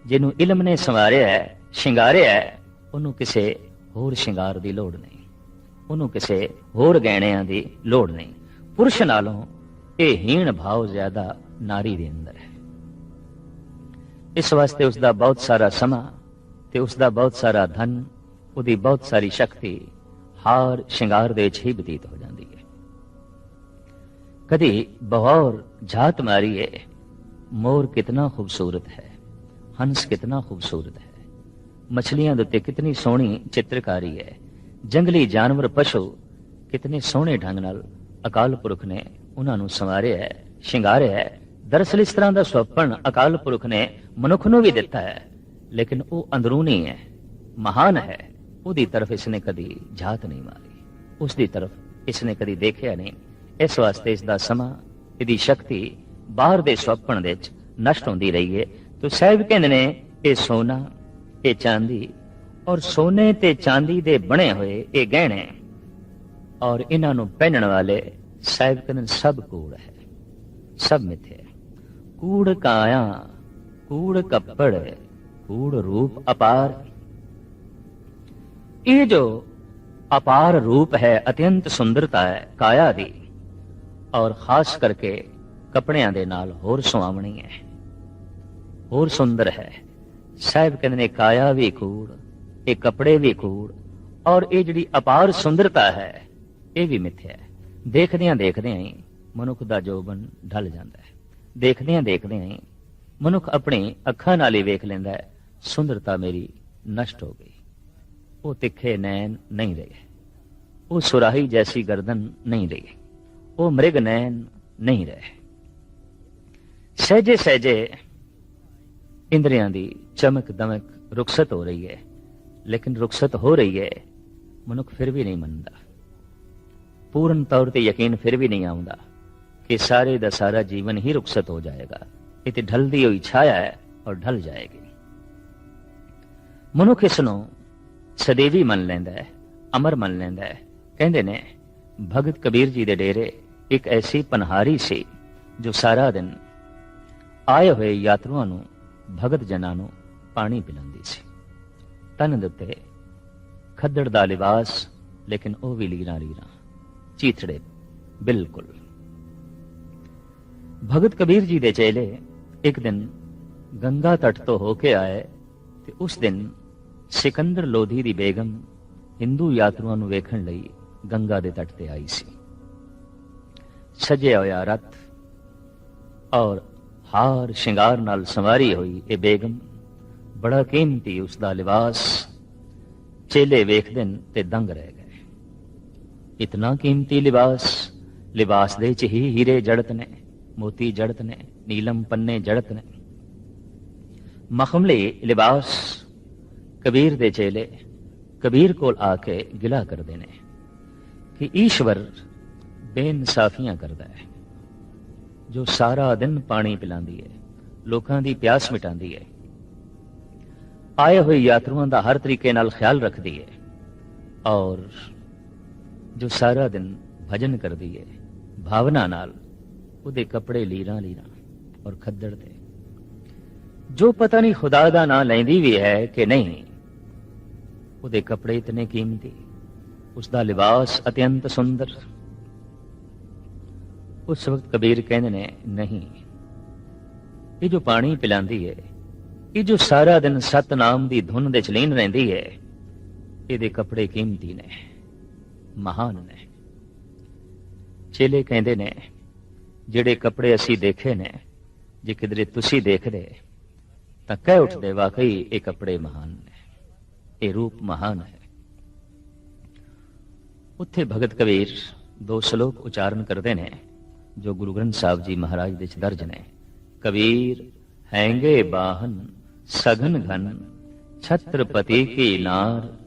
ਜਿਹਨੂੰ ਇਲਮ ਨੇ ਸਵਾਰਿਆ ਹੈ, ਸ਼ਿੰਗਾਰਿਆ ਹੈ, ਉਹਨੂੰ ਕਿਸੇ ਹੋਰ ਸ਼ਿੰਗਾਰ ਦੀ ਲੋੜ ਨਹੀਂ। ਉਹਨੂੰ ਕਿਸੇ ਹੋਰ ਗਹਿਣਿਆਂ ਦੀ ਲੋੜ ਨਹੀਂ। ਪੁਰਸ਼ ਨਾਲੋਂ ਇਹ ਹੀਣ ਭਾਵ ਜ਼ਿਆਦਾ ਨਾਰੀ ਦੇ ਅੰਦਰ ਹੈ। ਇਸ ਵਾਸਤੇ ਉਸ ਦਾ ਬਹੁਤ ਸਾਰਾ ਸਮਾਂ ਤੇ ਉਸ ਦਾ ਬਹੁਤ ਸਾਰਾ ਧਨ, ਉਹਦੀ ਬਹੁਤ ਸਾਰੀ ਸ਼ਕਤੀ ਹਾਰ ਸ਼ਿੰਗਾਰ ਦੇ ਵਿੱਚ ਹੀ ਬਤੀਤ ਹੋ ਜਾਂਦੀ ਹੈ। ਕਦੀ ਬਹੌਰ ਝਾਤ ਮਾਰੀਏ, ਮੋਰ ਕਿਤਨਾ ਖੂਬਸੂਰਤ ਹੈ, ਹੰਸ ਕਿਤਨਾ ਖੂਬਸੂਰਤ ਹੈ। ਮੱਛਲੀਆਂ ਦੇ ਉੱਤੇ ਕਿਤਨੀ ਸੋਹਣੀ ਚਿੱਤਰਕਾਰੀ ਹੈ, ਜੰਗਲੀ ਜਾਨਵਰ ਪਸ਼ੂ ਕਿਤਨੇ ਸੋਹਣੇ ਢੰਗ ਨਾਲ ਅਕਾਲ ਪੁਰਖ ਨੇ ਉਹਨਾਂ ਨੂੰ ਸੰਵਾਰਿਆ ਹੈ, ਸ਼ਿੰਗਾਰਿਆ ਹੈ। ਦਰਅਸਲ ਇਸ ਤਰ੍ਹਾਂ ਦਾ ਸੁਪਨ ਅਕਾਲ ਪੁਰਖ ਨੇ ਮਨੁੱਖ ਨੂੰ ਵੀ ਦਿੱਤਾ ਹੈ, ਲੇਕਿਨ ਉਹ ਅੰਦਰੂਨੀ ਹੈ, ਮਹਾਨ ਹੈ। ਉਹਦੀ ਤਰਫ ਇਸਨੇ ਕਦੀ ਝਾਤ ਨਹੀਂ ਮਾਰੀ ਉਸ ਦੀ ਤਰਫ ਇਸਨੇ ਕਦੀ ਦੇਖਿਆ ਨਹੀਂ। ਇਸ ਵਾਸਤੇ ਇਸ ਦਾ ਸਮਾਂ, ਇਹਦੀ ਸ਼ਕਤੀ ਬਾਹਰ ਦੇ ਸੁਪਨ ਦੇ ਵਿੱਚ ਨਸ਼ਟ ਹੁੰਦੀ ਰਹੀ ਹੈ। ਤੋ ਸਾਹਿਬ ਕਹਿੰਦੇ ਨੇ, ਇਹ ਸੋਨਾ, ਇਹ ਚਾਂਦੀ ਔਰ ਸੋਨੇ ਤੇ ਚਾਂਦੀ ਦੇ ਬਣੇ ਹੋਏ ਇਹ ਗਹਿਣੇ ਔਰ ਇਹਨਾਂ ਨੂੰ ਪਹਿਨਣ ਵਾਲੇ ਸਾਹਿਬ ਕਹਿੰਦੇ ਨੇ ਸਭ ਕੂੜ ਹੈ ਸਭ ਮਿੱਥੇ ਹੈ ਕੂੜ ਕਾਇਆ ਕੂੜ ਕੱਪੜ ਕੂੜ ਰੂਪ ਅਪਾਰ ਇਹ ਜੋ ਅਪਾਰ ਰੂਪ ਹੈ ਅਤਿਅੰਤ ਸੁੰਦਰਤਾ ਹੈ ਕਾਇਆ ਦੀ ਔਰ ਖਾਸ ਕਰਕੇ ਕੱਪੜਿਆਂ ਦੇ ਨਾਲ ਹੋਰ ਸੁਆਵਣੀ ਹੈ ਹੋਰ ਸੁੰਦਰ ਹੈ ਸਾਹਿਬ ਕਹਿੰਦੇ ਨੇ ਕਾਇਆ ਵੀ ਕੂੜ ਇਹ ਕੱਪੜੇ ਵੀ ਕੂੜ ਔਰ ਇਹ ਜਿਹੜੀ ਅਪਾਰ ਸੁੰਦਰਤਾ ਹੈ ਇਹ ਵੀ ਮਿੱਥਿਆ ਹੈ ਦੇਖਦਿਆਂ ਦੇਖਦਿਆਂ ਹੀ ਮਨੁੱਖ ਦਾ ਜੋਬਨ ਢਲ ਜਾਂਦਾ ਹੈ। ਦੇਖਦਿਆਂ ਦੇਖਦਿਆਂ ਹੀ ਮਨੁੱਖ ਆਪਣੀ ਅੱਖਾਂ ਨਾਲ ਹੀ ਵੇਖ ਲੈਂਦਾ ਹੈ, ਸੁੰਦਰਤਾ ਮੇਰੀ ਨਸ਼ਟ ਹੋ ਗਈ। ਉਹ ਤਿੱਖੇ ਨੈਣ ਨਹੀਂ ਰਹੇ। ਉਹ ਸੁਰਾਹੀ ਜੈਸੀ ਗਰਦਨ ਨਹੀਂ ਰਹੀ। ਉਹ ਮ੍ਰਿਗ ਨੈਣ ਨਹੀਂ ਰਹੇ। ਸਹਜੇ ਸਹਜੇ ਇੰਦਰੀਆਂ ਦੀ ਚਮਕ ਦਮਕ ਰੁਖਸਤ ਹੋ ਰਹੀ ਹੈ। ਲੇਕਿਨ ਰੁਖਸਤ ਹੋ ਰਹੀ ਹੈ, ਮਨੁੱਖ ਫਿਰ ਵੀ ਨਹੀਂ ਮੰਨਦਾ। ਪੂਰਨ ਤੌਰ ਤੇ ਯਕੀਨ ਫਿਰ ਵੀ ਨਹੀਂ ਆਉਂਦਾ ਕਿ ਸਾਰੇ ਦਾ ਸਾਰਾ ਜੀਵਨ ਹੀ ਰੁਖਸਤ ਹੋ ਜਾਏਗਾ। ਇਹ ਤੇ ਢਲਦੀ ਹੋਈ ਛਾਇਆ ਹੈ ਔਰ ਢਲ ਜਾਏਗੀ। ਮਨੁੱਖ ਇਸ ਨੂੰ ਸਦੇਵੀ ਮੰਨ ਲੈਂਦਾ ਹੈ, ਅਮਰ ਮੰਨ ਲੈਂਦਾ ਹੈ। ਕਹਿੰਦੇ ਨੇ, ਭਗਤ ਕਬੀਰ ਜੀ ਦੇ ਡੇਰੇ ਇੱਕ ਐਸੀ ਪਨਹਾਰੀ ਸੀ ਜੋ ਸਾਰਾ ਦਿਨ ਆਏ ਹੋਏ ਯਾਤਰੂਆਂ ਨੂੰ, ਭਗਤ ਜਨਾਂ ਨੂੰ ਪਾਣੀ ਪਿਲਾਉਂਦੀ ਸੀ। ਤਨ ਦੇ ਉੱਤੇ ਖੱਦੜ ਦਾ ਲਿਬਾਸ, ਲੇਕਿਨ ਉਹ ਵੀ ਲੀਰਾਂ ਲੀਰਾ ਚੀਥੜੇ। ਬਿਲਕੁਲ। ਭਗਤ ਕਬੀਰ ਜੀ ਦੇ ਚੇਲੇ ਇੱਕ ਦਿਨ ਗੰਗਾ ਤਟ ਤੋਂ ਹੋ ਕੇ ਆਏ ਤੇ ਉਸ ਦਿਨ ਸਿਕੰਦਰ ਲੋਧੀ ਦੀ ਬੇਗਮ ਹਿੰਦੂ ਯਾਤਰੂਆਂ ਨੂੰ ਵੇਖਣ ਲਈ ਗੰਗਾ ਦੇ ਤਟ ਤੇ ਆਈ ਸੀ। ਸਜਿਆ ਹੋਇਆ ਰਥ ਔਰ ਹਾਰ ਸ਼ਿੰਗਾਰ ਨਾਲ ਸੰਵਾਰੀ ਹੋਈ ਇਹ ਬੇਗਮ ਬੜਾ ਕੀਮਤੀ ਉਸ ਦਾ ਲਿਬਾਸ ਚੇਲੇ ਵੇਖਦੇ ਨੇ ਤੇ ਦੰਗ ਰਹਿ ਗਏ ਇਤਨਾ ਕੀਮਤੀ ਲਿਬਾਸ ਲਿਬਾਸ ਦੇ ਚ ਹੀ ਹੀਰੇ ਜੜਤ ਨੇ ਮੋਤੀ ਜੜਤ ਨੇ ਨੀਲਮ ਪੰਨੇ ਜੜਤ ਨੇ ਮਖਮਲੀ ਲਿਬਾਸ ਕਬੀਰ ਦੇ ਚੇਲੇ ਕਬੀਰ ਕੋਲ ਆ ਕੇ ਗਿਲਾ ਕਰਦੇ ਨੇ ਕਿ ਈਸ਼ਵਰ ਬੇਇਨਸਾਫੀਆਂ ਕਰਦਾ ਹੈ ਜੋ ਸਾਰਾ ਦਿਨ ਪਾਣੀ ਪਿਲਾਉਂਦੀ ਹੈ ਲੋਕਾਂ ਦੀ ਪਿਆਸ ਮਿਟਾਉਂਦੀ ਹੈ ਆਏ ਹੋਏ ਯਾਤਰੂਆਂ ਦਾ ਹਰ ਤਰੀਕੇ ਨਾਲ ਖਿਆਲ ਰੱਖਦੀ ਹੈ ਔਰ ਜੋ ਸਾਰਾ ਦਿਨ ਭਜਨ ਕਰਦੀ ਹੈ ਭਾਵਨਾ ਨਾਲ ਉਹਦੇ ਕੱਪੜੇ ਲੀਰਾਂ ਲੀਰਾਂ ਔਰ ਖੱਦੜ ਤੇ। ਜੋ ਪਤਾ ਨਹੀਂ ਖੁਦਾ ਦਾ ਨਾਂ ਲੈਂਦੀ ਵੀ ਹੈ ਕਿ ਨਹੀਂ, ਉਹਦੇ ਕੱਪੜੇ ਇਤਨੇ ਕੀਮਤੀ ਉਸ ਦਾ ਲਿਬਾਸ ਅਤਿਅੰਤ ਸੁੰਦਰ। ਉਸ ਵਕਤ ਕਬੀਰ ਕਹਿੰਦੇ ਨੇ, ਨਹੀਂ, ਇਹ ਜੋ ਪਾਣੀ ਪਿਲਾਉਂਦੀ ਹੈ ਇਹ ਜੋ ਸਾਰਾ ਦਿਨ ਸਤਨਾਮ ਦੀ ਧੁਨ ਦੇ ਚਲੀਨ ਰਹਿੰਦੀ ਹੈ ਇਹਦੇ ਕੱਪੜੇ ਕੀਮਤੀ ਨੇ। ਮਹਾਨ ਨੇ। ਚੇਲੇ ਕਹਿੰਦੇ ਨੇ, ਜਿਹੜੇ ਕੱਪੜੇ ਅਸੀਂ ਦੇਖੇ ਨੇ, ਜੇ ਕਿਧਰੇ ਤੁਸੀਂ ਦੇਖਦੇ, ਤਾਂ ਕਹਿ ਉੱਠਦੇ, ਵਾਕਈ ਇਹ ਕੱਪੜੇ ਮਹਾਨ ਨੇ। ਇਹ ਰੂਪ ਮਹਾਨ ਹੈ। ਉੱਥੇ ਭਗਤ ਕਬੀਰ ਦੋ ਸ਼ਲੋਕ ਉਚਾਰਨ ਕਰਦੇ ਨੇ, ਜੋ ਗੁਰੂ ਗ੍ਰੰਥ ਸਾਹਿਬ ਜੀ ਮਹਾਰਾਜ ਦੇ ਚ ਦਰਜ ਨੇ। ਕਬੀਰ, ਹੈਂਗੇ ਬਾਹਨ, ਸਗਨ ਘਨ, ਛਤਰਪਤੀ ਕੀ ਨਾਰ,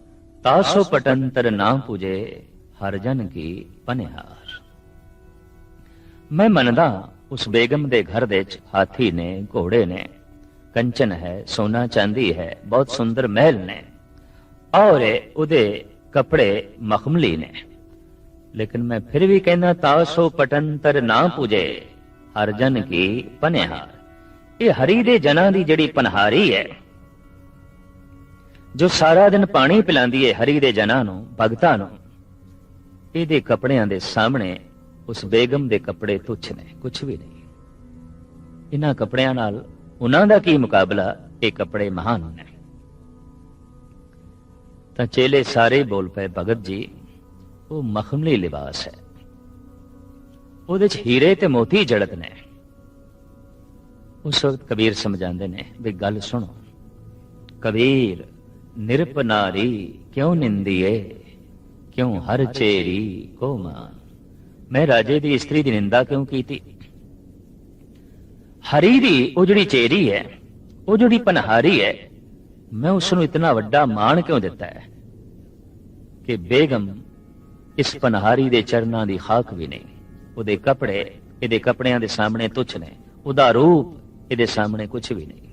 ਤਾਸੋ ਪਟੰਤਰ ਨਾ ਪੁਜੇ ਹਰ ਜਨ ਕੀ ਪਨਿਹਾਰ। ਮੈਂ ਮੰਨਦਾ ਉਸ ਬੇਗਮ ਦੇ ਘਰ ਦੇ ਚ ਹਾਥੀ ਨੇ, ਘੋੜੇ ਨੇ, ਕੰਚਨ ਹੈ, ਸੋਨਾ ਚਾਂਦੀ ਹੈ, ਬਹੁਤ ਸੁੰਦਰ ਮਹਿਲ ਨੇ, ਔਰ ਉਹਦੇ ਕੱਪੜੇ ਮਖਮਲੀ ਨੇ। ਲੇਕਿਨ ਮੈਂ ਫਿਰ ਵੀ ਕਹਿੰਦਾ, ਤਾਸੋ ਪਟੰਤਰ ਨਾ ਪੁਜੇ, ਹਰ ਜਨ ਕੀ ਪਨਿਹਾਰ। ਇਹ ਹਰੀ ਦੇ ਜਨਾਂ ਦੀ ਜਿਹੜੀ ਪਨਹਾਰੀ ਹੈ, ਜੋ ਸਾਰਾ ਦਿਨ ਪਾਣੀ ਪਿਲਾਉਂਦੀ ਹੈ ਹਰੀ ਦੇ ਜਨਾਂ ਨੂੰ, ਭਗਤਾਂ ਨੂੰ ਇਹਦੇ ਕੱਪੜਿਆਂ ਦੇ ਸਾਹਮਣੇ ਉਸ ਬੇਗਮ ਦੇ ਕੱਪੜੇ ਤੁੱਛ ਨੇ। ਕੁਝ ਵੀ ਨਹੀਂ। ਇਹਨਾਂ ਕੱਪੜਿਆਂ ਨਾਲ ਉਹਨਾਂ ਦਾ ਕੀ ਮੁਕਾਬਲਾ? ਇਹ ਕੱਪੜੇ ਮਹਾਨ ਨੇ। ਤਾਂ ਚੇਲੇ ਸਾਰੇ ਬੋਲ ਪਏ, ਭਗਤ ਜੀ, ਉਹ ਮਖਮਲੀ ਲਿਬਾਸ ਹੈ। ਉਹਦੇ ਚ ਹੀਰੇ ਤੇ ਮੋਤੀ ਜੜਤ ਨੇ। ਉਸ ਵਕਤ ਕਬੀਰ ਸਮਝਾਉਂਦੇ ਨੇ ਵੀ ਗੱਲ ਸੁਣੋ। ਕਬੀਰ ਨਿਰਪ ਨਾਰੀ ਕਿਉਂ ਨਿੰਦੀਏ? ਕਿਉਂ? ਹਰ ਚੇਰੀ ਕੋ ਮਾਨ ਮੈਂ ਰਾਜੇ ਦੀ ਇਸਤਰੀ ਦੀ ਨਿੰਦਾ ਕਿਉਂ ਕੀਤੀ? ਹਰੀ ਦੀ ਉਹ ਜਿਹੜੀ ਚੇਰੀ ਹੈ, ਉਹ ਜਿਹੜੀ ਪਨਹਾਰੀ ਹੈ, ਮੈਂ ਉਸ ਨੂੰ ਇਤਨਾ ਵੱਡਾ ਮਾਣ ਕਿਉਂ ਦਿੱਤਾ ਹੈ ਕਿ ਬੇਗਮ ਇਸ ਪਨਹਾਰੀ ਦੇ ਚਰਨਾਂ ਦੀ ਖਾਕ ਵੀ ਨਹੀਂ। ਉਹਦੇ ਕੱਪੜੇ ਇਹਦੇ ਕੱਪੜਿਆਂ ਦੇ ਸਾਹਮਣੇ ਤੁਛ ਨੇ। ਉਹਦਾ ਰੂਪ ਇਹਦੇ ਸਾਹਮਣੇ ਕੁਝ ਵੀ ਨਹੀਂ।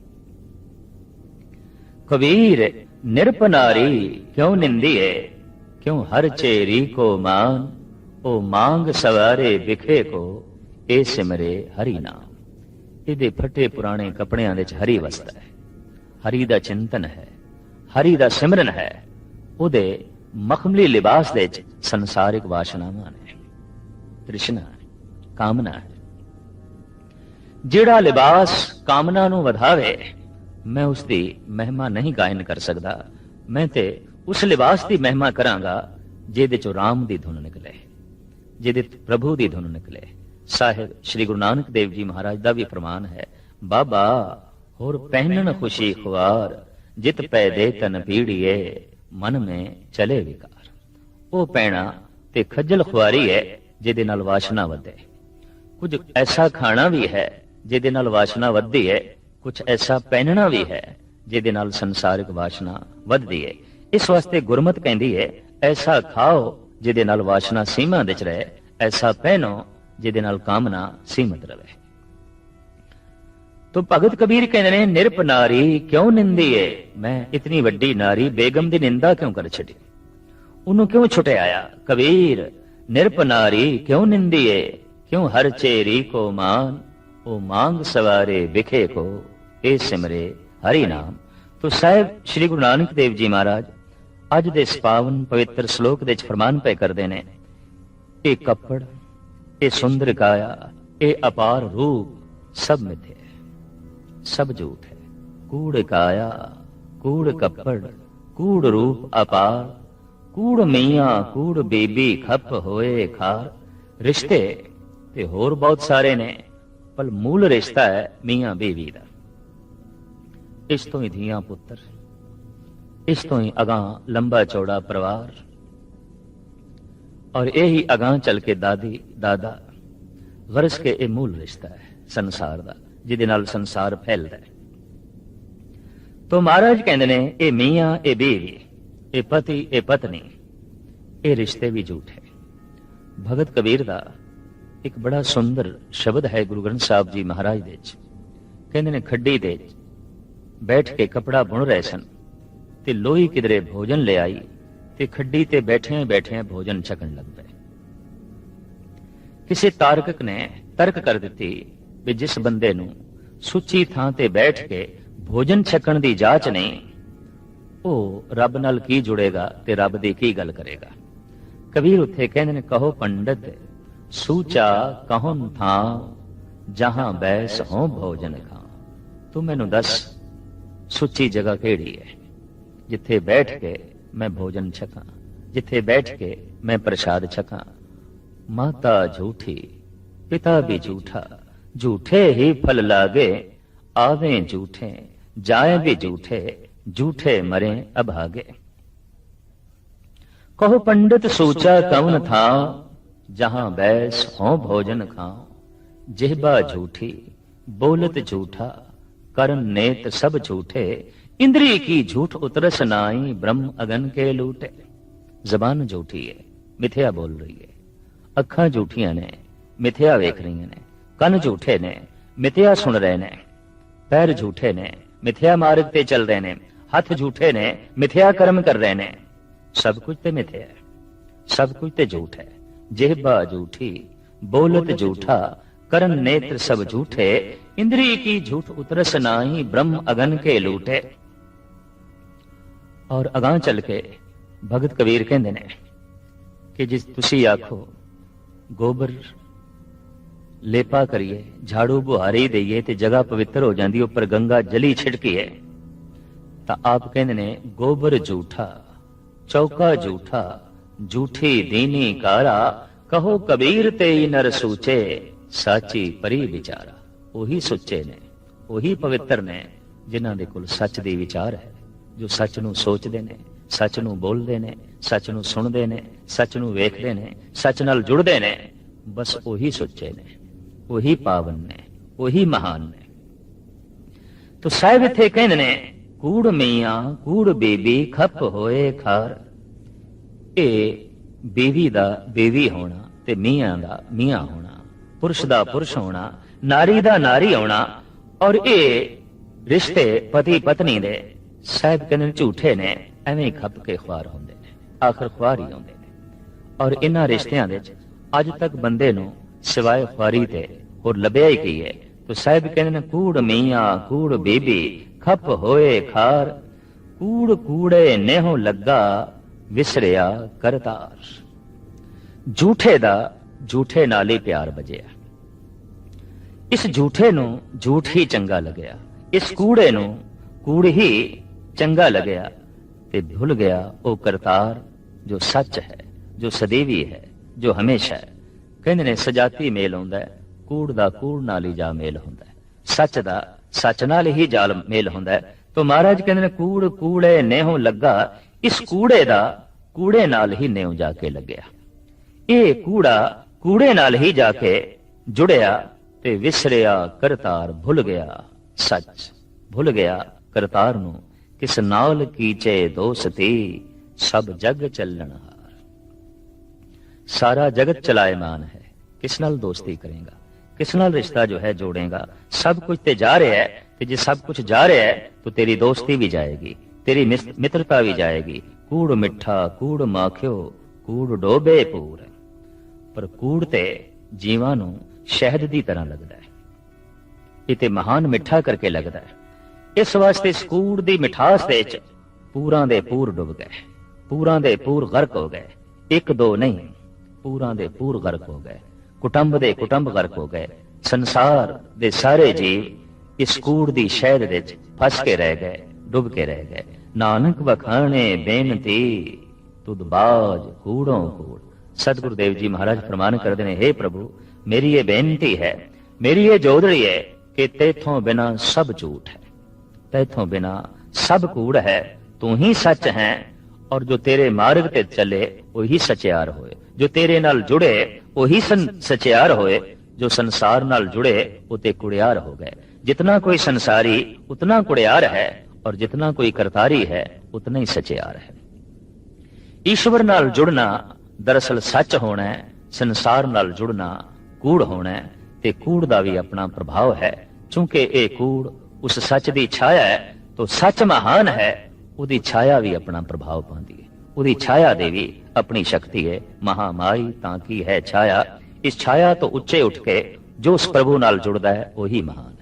ਕਬੀਰ, ਨਿਰਪਨਾਰੀ ਕਿਉਂ ਨਿੰਦੀ ਹੈ? ਕਿਉਂ ਹਰ ਚੇਰੀ ਕੋ ਮਾਨ, ਉਹ ਮੰਗ ਸਵਾਰੇ ਵਿਖੇ ਕੋ ਇਹ ਸਿਮਰੇ ਹਰੀ ਨਾਮ। ਇਹਦੇ ਫਟੇ ਪੁਰਾਣੇ ਕੱਪੜਿਆਂ ਦੇ ਹਰੀ ਵਸਦਾ ਹੈ। ਹਰੀ ਦਾ ਚਿੰਤਨ ਹੈ, ਹਰੀ ਦਾ ਸਿਮਰਨ ਹੈ। ਉਹਦੇ ਮਖਮਲੀ ਲਿਬਾਸ ਦੇ ਚ ਸੰਸਾਰਿਕ ਵਾਸ਼ਨਾਵਾਂ ਨੇ। ਤ੍ਰਿਸ਼ਨਾ ਕਾਮਨਾ ਹੈ। ਜਿਹੜਾ ਲਿਬਾਸ ਕਾਮਨਾ ਨੂੰ ਵਧਾਵੇ, ਮੈਂ ਉਸ ਦੀ ਮਹਿਮਾ ਨਹੀਂ ਗਾਇਨ ਕਰ ਸਕਦਾ। ਮੈਂ ਤੇ ਉਸ ਲਿਬਾਸ ਦੀ ਮਹਿਮਾ ਕਰਾਂਗਾ, ਜਿਹਦੇ ਚੋਂ ਰਾਮ ਦੀ ਧੁਨ ਨਿਕਲੇ, ਜਿਹਦੇ ਪ੍ਰਭੂ ਦੀ ਧੁਨ ਨਿਕਲੇ। ਸਾਹਿਬ ਸ੍ਰੀ ਗੁਰੂ ਨਾਨਕ ਦੇਵ ਜੀ ਮਹਾਰਾਜ ਦਾ ਵੀ ਫਰਮਾਨ ਹੈ, ਬਾਬਾ, ਹੋਰ ਪਹਿਨਣ ਖੁਸ਼ੀ ਖੁਆਰ, ਜਿਤ ਪੈ ਦੇ ਤਨ ਪੀੜੀਏ, ਮਨ ਮੇ ਚਲੇ ਵਿਕਾਰ। ਉਹ ਪੈਣਾ ਤੇ ਖੱਜਲ ਖੁਆਰੀ ਹੈ, ਜਿਹਦੇ ਨਾਲ ਵਾਸ਼ਨਾ ਵਧੇ। ਕੁਝ ਐਸਾ ਖਾਣਾ ਵੀ ਹੈ, ਜਿਹਦੇ ਨਾਲ ਵਾਸ਼ਨਾ ਵੱਧਦੀ ਹੈ, ਕੁਝ ਐਸਾ ਪਹਿਨਣਾ ਵੀ ਹੈ, ਜਿਹਦੇ ਨਾਲ ਸੰਸਾਰਿਕ ਵਾਸ਼ਨਾ ਵੱਧਦੀ ਹੈ। ਇਸ ਵਾਸਤੇ ਗੁਰਮਤ ਕਹਿੰਦੀ ਹੈ, ਐਸਾ ਖਾਓ ਜਿਹਦੇ ਨਾਲ ਵਾਸ਼ਨਾ ਸੀਮਾ ਵਿੱਚ ਰਹੇ, ਐਸਾ ਪਹਿਨੋ ਜਿਹਦੇ ਨਾਲ ਕਾਮਨਾ ਸੀਮਤ ਰਹੇ। ਤੋ ਭਗਤ ਕਬੀਰ ਕਹਿੰਦੇ ਨੇ, ਨਿਰਪ ਨਾਰੀ ਕਿਉਂ ਨਿੰਦੀ ਏ? ਮੈਂ ਇਤਨੀ ਵੱਡੀ ਨਾਰੀ ਬੇਗਮ ਦੀ ਨਿੰਦਾ ਕਿਉਂ ਕਰ ਛੱਡੀ? ਉਹਨੂੰ ਕਿਉਂ ਛੁਟਿਆਇਆ ਕਬੀਰ, ਨਿਰਪ ਨਾਰੀ ਕਿਉਂ ਨਿੰਦੀ ਏ? ਕਿਉਂ ਹਰ ਚੇਰੀ ਕੋ ਮਾਨ, ਉਹ ਮੰਗ ਸਵਾਰੇ ਵਿਖੇ ਕੋ? ਇਹ ਸਿਮਰੇ ਹਰੀ ਨਾਮ। ਤੋ ਸਾਹਿਬ, ਸ੍ਰੀ ਗੁਰੂ ਨਾਨਕ ਦੇਵ ਜੀ ਮਹਾਰਾਜ ਅੱਜ ਦੇ ਇਸ ਪਾਵਨ ਪਵਿੱਤਰ ਸ਼ਲੋਕ ਦੇ ਵਿੱਚ ਫਰਮਾਨ ਪਏ ਕਰਦੇ ਨੇ, ਇਹ ਕੱਪੜ, ਇਹ ਸੁੰਦਰ ਕਾਇਆ ਇਹ ਅਪਾਰ ਰੂਪ, ਸਭ ਮਿੱਥੇ ਸਭ ਝੂਠ ਹੈ। ਕੂੜ ਕਾਇਆ ਕੂੜ ਕੱਪੜ, ਕੂੜ ਰੂਪ ਅਪਾਰ, ਕੂੜ ਮੀਆਂ, ਕੂੜ ਬੀਬੀ ਖੱਪ ਹੋਏ ਖਾਰ। ਰਿਸ਼ਤੇ ਤੇ ਹੋਰ ਬਹੁਤ ਸਾਰੇ ਨੇ, ਪਰ ਮੂਲ ਰਿਸ਼ਤਾ ਹੈ ਮੀਆਂ ਬੀਵੀ ਦਾ। ਇਸ ਤੋਂ ਹੀ ਧੀਆਂ ਪੁੱਤਰ। ਇਸ ਤੋਂ ਹੀ ਅਗਾਂ ਲੰਬਾ ਚੌੜਾ ਪਰਿਵਾਰ ਔਰ ਇਹੀ ਅਗਾਂ ਚੱਲ ਕੇ ਦਾਦੀ, ਦਾਦਾ ਵਰਸ ਕੇ ਇਹ ਮੂਲ ਰਿਸ਼ਤਾ ਹੈ, ਸੰਸਾਰ ਦਾ, ਜਿਹਦੇ ਨਾਲ ਸੰਸਾਰ ਫੈਲਦਾ ਹੈ। ਤੋ ਮਹਾਰਾਜ ਕਹਿੰਦੇ ਨੇ, ਇਹ ਮੀਆਂ, ਇਹ ਬੀਵੀ, ਇਹ ਪਤੀ, ਇਹ ਪਤਨੀ, ਇਹ ਰਿਸ਼ਤੇ ਵੀ ਝੂਠ ਹੈ। ਭਗਤ ਕਬੀਰ ਦਾ ਇੱਕ ਬੜਾ ਸੁੰਦਰ ਸ਼ਬਦ ਹੈ ਗੁਰੂ ਗ੍ਰੰਥ ਸਾਹਿਬ ਜੀ ਮਹਾਰਾਜ ਦੇ ਵਿੱਚ। ਕਹਿੰਦੇ ਨੇ, ਖੱਡੀ ਦੇ ਬੈਠ ਕੇ ਕਪੜਾ ਬੁਣ ਰਹੇ ਸਨ। ਤੇ ਲੋਹੀ ਕਿਧਰੇ ਭੋਜਨ ਲਿਆਈ ਤੇ ਖੱਡੀ ਤੇ ਬੈਠਿਆਂ ਬੈਠਿਆਂ ਭੋਜਨ ਛਕਣ ਲੱਗ ਪਏ। ਕਿਸੇ ਤਾਰਕਕ ਨੇ ਤਰਕ ਕਰ ਦਿੱਤੀ ਵੀ ਜਿਸ ਬੰਦੇ ਨੂੰ ਸੁੱਚੀ ਥਾਂ ਤੇ ਬੈਠ ਕੇ ਭੋਜਨ ਛਕਣ ਦੀ ਜਾਚ ਨਹੀਂ, ਉਹ ਰੱਬ ਨਾਲ ਕੀ ਜੁੜੇਗਾ ਤੇ ਰੱਬ ਦੀ ਕੀ ਗੱਲ ਕਰੇਗਾ? ਕਬੀਰ ਉੱਥੇ ਕਹਿੰਦੇ ਨੇ, ਕਹੋ ਪੰਡਤ, ਸੂਚਾ ਕਹਨ ਥਾਂ, ਜਹਾਂ ਬੈਸ ਹੋ ਭੋਜਨ ਖਾਂ? ਤੂੰ ਮੈਨੂੰ ਦੱਸ, ਸੁੱਚੀ ਜਗ੍ਹਾ ਕਿਹੜੀ ਹੈ? ਜਿੱਥੇ ਬੈਠ ਕੇ ਮੈਂ ਭੋਜਨ ਛਕਾਂ ਜਿੱਥੇ ਬੈਠ ਕੇ ਮੈਂ ਪ੍ਰਸ਼ਾਦ ਛਕਾਂ ਮਾਤਾ ਝੂਠੀ ਪਿਤਾ ਵੀ ਝੂਠਾ ਝੂਠੇ ਹੀ ਫਲ ਲਾਗੇ ਆਵੇਂ ਝੂਠੇ ਜਾਏ ਵੀ ਝੂਠੇ ਝੂਠੇ ਮਰੇ ਅਭਾਗੇ ਕਹੋ ਪੰਡਿਤ ਸੋਚਾ ਕਵਨ ਥਾ ਜਹਾਂ ਬੈਸ ਹੋ ਭੋਜਨ ਖਾਓ ਜਿਹਬਾ ਝੂਠੀ ਬੋਲਤ ਝੂਠਾ ਕਰਨ ਨੇਤ ਸਭ ਝੂਠੇ इंद्रिय की झूठ उतरस नाई ब्रह्म अगन के लूटे। जबान झूठी है मिथ्या बोल रही है। अखा झूठिया ने मिथ्या वेख रही ने। कन झूठे ने मिथ्या सुन रहे ने। पैर झूठे ने मिथ्या मार्ग पे चल रहे ने। हथ झूठे ने मिथ्या कर्म कर रहे ने। सब कुछ ते मिथ्या है सब कुछ ते झूठ है। जेहबा झूठी बोलत झूठा। करण नेत्र सब झूठे। इंद्रिय की झूठ उतरस नाही ब्रह्म अगन के लूटे। ਔਰ ਅਗਾਹ ਚੱਲ ਕੇ ਭਗਤ ਕਬੀਰ ਕਹਿੰਦੇ ਨੇ ਕਿ ਜਿਸ ਤੁਸੀਂ ਆਖੋ ਗੋਬਰ ਲੇਪਾ ਕਰੀਏ ਝਾੜੂ ਬੁਹਾਰੀ ਦਈਏ ਤੇ ਜਗ੍ਹਾ ਪਵਿੱਤਰ ਹੋ ਜਾਂਦੀ ਉੱਪਰ ਗੰਗਾ ਜਲੀ ਛਿੜਕੀਏ ਤਾਂ ਆਪ ਕਹਿੰਦੇ ਨੇ ਗੋਬਰ ਝੂਠਾ ਚੌਕਾ ਝੂਠਾ ਝੂਠੀ ਦੀਨੀ ਕਾਰਾ ਕਹੋ ਕਬੀਰ ਤੇ ਹੀ ਨਰ ਸੂਚੇ ਸਾਚੀ ਪਰੀ ਵਿਚਾਰਾ ਉਹੀ ਸੁੱਚੇ ਨੇ ਉਹੀ ਪਵਿੱਤਰ ਨੇ ਜਿਨ੍ਹਾਂ ਦੇ ਕੋਲ ਸੱਚ ਦੀ ਵਿਚਾਰ ਹੈ ਜੋ ਸੱਚ ਨੂੰ ਸੋਚਦੇ ਨੇ, ਸੱਚ ਨੂੰ ਬੋਲਦੇ ਨੇ, ਸੱਚ ਨੂੰ ਸੁਣਦੇ ਨੇ, ਸੱਚ ਨੂੰ ਵੇਖਦੇ ਨੇ, ਸੱਚ ਨਾਲ ਜੁੜਦੇ ਨੇ, ਬਸ ਉਹੀ ਸੱਚੇ ਨੇ, ਉਹੀ ਪਾਵਨ ਨੇ, ਉਹੀ ਮਹਾਨ ਨੇ। ਤੋ ਸਾਹਿਬ ਇੱਥੇ ਕਹਿੰਦੇ ਨੇ, ਕੂੜ ਮੀਆਂ, ਕੂੜ ਬੀਬੀ, ਖੱਪ ਹੋਏ ਖਾਰ। ਇਹ ਬੀਵੀ ਦਾ ਬੀਵੀ ਹੋਣਾ ਤੇ ਮੀਆਂ ਦਾ ਮੀਆਂ ਹੋਣਾ, ਪੁਰਸ਼ ਦਾ ਪੁਰਸ਼ ਹੋਣਾ, ਨਾਰੀ ਦਾ ਨਾਰੀ ਹੋਣਾ, ਔਰ ਇਹ ਰਿਸ਼ਤੇ ਪਤੀ ਪਤਨੀ ਦੇ ਸਾਹਿਬ ਕਹਿੰਦੇ ਝੂਠੇ ਨੇ ਐਵੇਂ ਹੀ ਖੱਪ ਕੇ ਖੁਆਰ ਹੁੰਦੇ ਨੇ ਆਖਰ ਖੁਆਰ ਹੀ ਹੁੰਦੇ ਨੇ ਔਰ ਇਹਨਾਂ ਰਿਸ਼ਤਿਆਂ ਦੇ ਵਿੱਚ ਅੱਜ ਤੱਕ ਬੰਦੇ ਨੂੰ ਸਿਵਾਏ ਖੁਆਰੀ ਤੇ ਹੋਰ ਲੱਭਿਆ ਹੀ ਕੀ ਹੈ ਤੋ ਸਾਹਿਬ ਕਹਿੰਦੇ ਨੇ ਕੂੜ ਮੀਆਂ ਕੂੜ ਬੀਬੀ ਖੱਪ ਹੋਏ ਖਾਰ ਕੂੜ ਕੂੜੇ ਨੇਹੋ ਲੱਗਾ ਵਿਸਰਿਆ ਕਰਤਾਰ ਝੂਠੇ ਦਾ ਝੂਠੇ ਨਾਲ ਹੀ ਪਿਆਰ ਵਜਿਆ ਇਸ ਝੂਠੇ ਨੂੰ ਝੂਠ ਹੀ ਚੰਗਾ ਲੱਗਿਆ ਇਸ ਕੂੜੇ ਨੂੰ ਕੂੜ ਹੀ ਚੰਗਾ ਲੱਗਿਆ ਤੇ ਭੁੱਲ ਗਿਆ ਉਹ ਕਰਤਾਰ ਜੋ ਸੱਚ ਹੈ, ਜੋ ਸਦੀਵੀ ਹੈ, ਜੋ ਹਮੇਸ਼ਾ ਹੈ। ਕਹਿੰਦੇ ਨੇ, ਸਜਾਤੀ ਮੇਲ ਹੁੰਦਾ ਹੈ, ਕੂੜ ਦਾ ਕੂੜ ਨਾਲ ਹੀ ਜਾ ਮੇਲ ਹੁੰਦਾ ਹੈ। ਸੱਚ ਦਾ ਸੱਚ ਨਾਲ ਹੀ ਜਾਲ ਮੇਲ ਹੁੰਦਾ ਹੈ। ਤੋ ਮਹਾਰਾਜ ਕਹਿੰਦੇ ਨੇ, ਕੂੜ ਕੂੜੇ ਨੇਹੋਂ ਲੱਗਾ, ਇਸ ਕੂੜੇ ਦਾ ਕੂੜੇ ਨਾਲ ਹੀ ਨੇਉ ਜਾ ਕੇ ਲੱਗਿਆ। ਇਹ ਕੂੜਾ ਕੂੜੇ ਨਾਲ ਹੀ ਜਾ ਕੇ ਜੁੜਿਆ ਤੇ ਵਿਸਰਿਆ, ਕਰਤਾਰ ਭੁੱਲ ਗਿਆ, ਸੱਚ ਭੁੱਲ ਗਿਆ, ਕਰਤਾਰ ਨੂੰ ਕਿਸ ਨਾਲ ਕੀਚੇ ਦੋਸਤੀ, ਸਭ ਜਗ ਚੱਲਣਹਾਰ ਸਾਰਾ ਜਗਤ ਚਲਾਇਮਾਨ ਹੈ, ਕਿਸ ਨਾਲ ਦੋਸਤੀ ਕਰੇਗਾ? ਕਿਸ ਨਾਲ ਰਿਸ਼ਤਾ ਜੋ ਹੈ ਜੋੜੇਗਾ? ਸਭ ਕੁਝ ਤੇ ਜਾ ਰਿਹਾ ਹੈ, ਤੇ ਜੇ ਸਭ ਕੁਝ ਜਾ ਰਿਹਾ ਹੈ, ਤਾਂ ਤੇਰੀ ਦੋਸਤੀ ਵੀ ਜਾਏਗੀ, ਤੇਰੀ ਮਿੱਤਰਤਾ ਵੀ ਜਾਏਗੀ। ਕੂੜ ਮਿੱਠਾ, ਕੂੜ ਮਾਖਿਓ, ਕੂੜ ਡੋਬੇ ਪੂਰ। ਪਰ ਕੂੜ ਤੇ ਜੀਵਾਂ ਨੂੰ ਸ਼ਹਿਦ ਦੀ ਤਰ੍ਹਾਂ ਲੱਗਦਾ ਹੈ। ਇਹ ਤੇ ਮਹਾਨ ਮਿੱਠਾ ਕਰਕੇ ਲੱਗਦਾ ਹੈ। ਇਸ ਵਾਸਤੇ ਇਸ ਕੂੜ ਦੀ ਮਿਠਾਸ ਦੇ ਵਿੱਚ ਪੂਰਾਂ ਦੇ ਪੂਰ ਡੁੱਬ ਗਏ, ਪੂਰਾਂ ਦੇ ਪੂਰ ਗਰਕ ਹੋ ਗਏ, ਇੱਕ ਦੋ ਨਹੀਂ, ਪੂਰਾਂ ਦੇ ਪੂਰ ਗਰਕ ਹੋ ਗਏ, ਕੁਟੰਬ ਦੇ ਕੁਟੰਬ ਗਰਕ ਹੋ ਗਏ, ਸੰਸਾਰ ਦੇ ਸਾਰੇ ਜੀਵ ਇਸ ਕੂੜ ਦੀ ਸ਼ਹਿਦ ਵਿੱਚ ਫਸ ਕੇ ਰਹਿ ਗਏ, ਡੁੱਬ ਕੇ ਰਹਿ ਗਏ। ਨਾਨਕ ਵਖਾਣੇ ਬੇਨਤੀ, ਤੁਧ ਬਾਜ ਕੂੜੋਂ ਕੂੜ। ਸਤਿਗੁਰੂ ਦੇਵ ਜੀ ਮਹਾਰਾਜ ਫਰਮਾਨ ਕਰਦੇ ਨੇ हे ਪ੍ਰਭੂ, ਮੇਰੀ ਇਹ ਬੇਨਤੀ ਹੈ, ਮੇਰੀ ਇਹ ਜੋਦੜੀ ਹੈ ਕਿ ਤੇਥੋਂ ਬਿਨਾ ਸਭ ਝੂਠ ਹੈ। ਤੇਥੋਂ ਬਿਨਾ ਸਭ ਕੂੜ ਹੈ, ਤੂੰ ਹੀ ਸੱਚ ਹੈ, ਔਰ ਜੋ ਤੇਰੇ ਮਾਰਗ ਤੇ ਚੱਲੇ, ਉਹੀ ਸਚਿਆਰ ਹੋਏ। ਜੋ ਤੇਰੇ ਨਾਲ ਜੁੜੇ, ਉਹੀ ਸਚਿਆਰ ਹੋਏ। ਜੋ ਸੰਸਾਰ ਨਾਲ ਜੁੜੇ ਉਹ ਤੇ ਕੁੜਿਆਰ ਹੋ ਗਏ। ਜਿਤਨਾ ਕੋਈ ਸੰਸਾਰੀ, ਉਤਨਾ ਕੁੜਿਆਰ ਹੈ, ਔਰ ਜਿਤਨਾ ਕੋਈ ਕਰਤਾਰੀ ਹੈ, ਉਤਨਾ ਹੀ ਸਚਿਆਰ ਹੈ। ਈਸ਼ਵਰ ਨਾਲ ਜੁੜਨਾ ਦਰਅਸਲ ਸੱਚ ਹੋਣਾ ਹੈ, ਸੰਸਾਰ ਨਾਲ ਜੁੜਨਾ ਕੂੜ ਹੋਣਾ ਹੈ, ਤੇ ਕੂੜ ਦਾ ਵੀ ਆਪਣਾ ਪ੍ਰਭਾਵ ਹੈ, ਕਿਉਂਕਿ ਇਹ ਕੂੜ ਉਸ ਸੱਚ ਦੀ ਛਾਇਆ ਹੈ ਤੋ ਸੱਚ ਮਹਾਨ ਹੈ ਉਹਦੀ ਛਾਇਆ ਵੀ ਆਪਣਾ ਪ੍ਰਭਾਵ ਪਾਉਂਦੀ ਹੈ ਉਹਦੀ ਛਾਇਆ ਦੇ ਵੀ ਆਪਣੀ ਸ਼ਕਤੀ ਹੈ ਮਹਾਮਾਈ ਤਾਂ ਕੀ ਹੈ ਛਾਇਆ ਇਸ ਛਾਇਆ ਤੋਂ ਉੱਚੇ ਉੱਠ ਕੇ ਜੋ ਉਸ ਪ੍ਰਭੂ ਨਾਲ ਜੁੜਦਾ ਹੈ ਉਹੀ ਮਹਾਨ